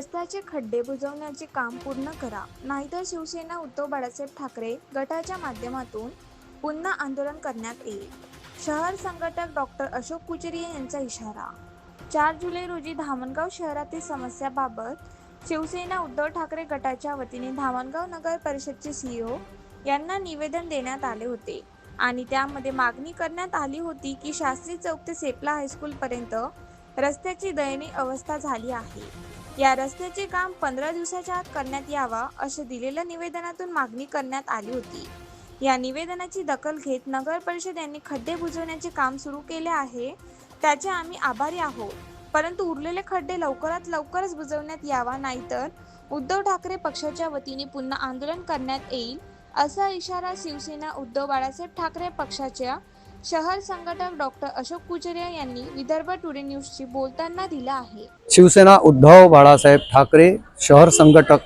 रस्त्याचे खड्डे बुजवण्याचे काम पूर्ण करा. नाहीतर शिवसेना उद्धव बाळासाहेब ठाकरे गटाच्या माध्यमातून पुन्हा आंदोलन करण्यात येईल. शहर संघटक डॉक्टर अशोक कुचरिया यांचा इशारा. चार जुलै रोजी धामणगाव शहरातील समस्याबाबत शिवसेना उद्धव ठाकरे गटाच्या वतीने धामणगाव नगर परिषदचे सीईओ यांना निवेदन देण्यात आले होते. आणि त्यामध्ये मागणी करण्यात आली होती की शास्त्री चौक ते सेपला हायस्कूलपर्यंत रस्त्याची दयनीय अवस्था झाली आहे. या रस्त्याचे काम पंधरा दिवसाच्या आत करण्यात यावा असे दिलेल्या निवेदनातून मागणी करण्यात आली होती. या निवेदनाची दखल घेत नगर परिषद यांनी खड्डे बुजवण्याचे काम सुरू केले आहे. त्याचे आम्ही आभारी आहोत. परंतु उरलेले खड्डे लवकरात लवकरच बुजवण्यात यावा नाहीतर उद्धव ठाकरे पक्षाच्या वतीने पुन्हा आंदोलन करण्यात येईल असा इशारा शिवसेना उद्धव बाळासाहेब ठाकरे पक्षाच्या शहर संघटक डॉक्टर अशोक कुचरिया यांनी विदर्भ टुडे न्यूजशी बोलताना दिला आहे. शिवसेना उद्धव बाळासाहेब ठाकरे शहर संघटक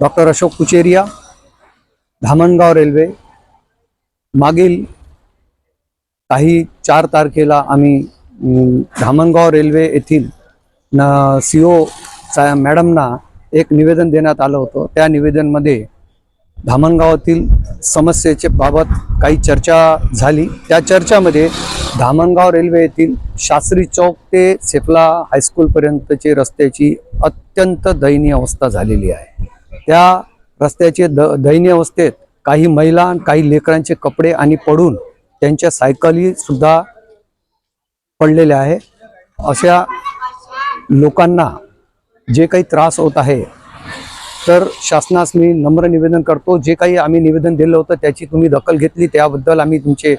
डॉक्टर अशोक कुचेरिया धामणगाव रेल्वे मागील काही चार तारखेला आम्ही धामणगाव रेल्वे येथील न सी ओ मॅडमना एक निवेदन देण्यात आलं होतं. त्या निवेदनमध्ये धामणगावातील समस्येचे बाबत काही चर्चा झाली. त्या चर्चामध्ये धामणगाव रेल्वे येथील शास्त्री चौक ते सेफला हायस्कूलपर्यंतचे रस्त्याची अत्यंत दयनीय अवस्था झालेली आहे. त्या रस्त्याचे द दयनीय अवस्थेत काही महिला आणि काही लेकरांचे कपडे आणि पडून त्यांच्या सायकलीसुद्धा पडलेल्या आहे. अशा लोकांना जे काही त्रास होत आहे तर शासनास मी नम्र निवेदन करतो. जे काही आम्ही निवेदन दिलं होतं त्याची तुम्ही दखल घेतली. त्याबद्दल आम्ही तुमचे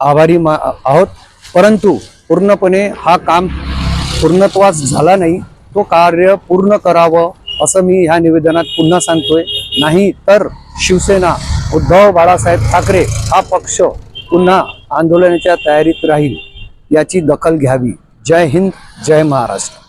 आभारी मा आहोत. परंतु पूर्णपणे हा काम पूर्णत्वास झाला नाही. तो कार्य पूर्ण करावं असं मी ह्या निवेदनात पुन्हा सांगतोय. नाही तर शिवसेना उद्धव बाळासाहेब ठाकरे हा पक्ष पुन्हा आंदोलनाच्या तयारीत राहील याची दखल घ्यावी. जय हिंद जय महाराष्ट्र.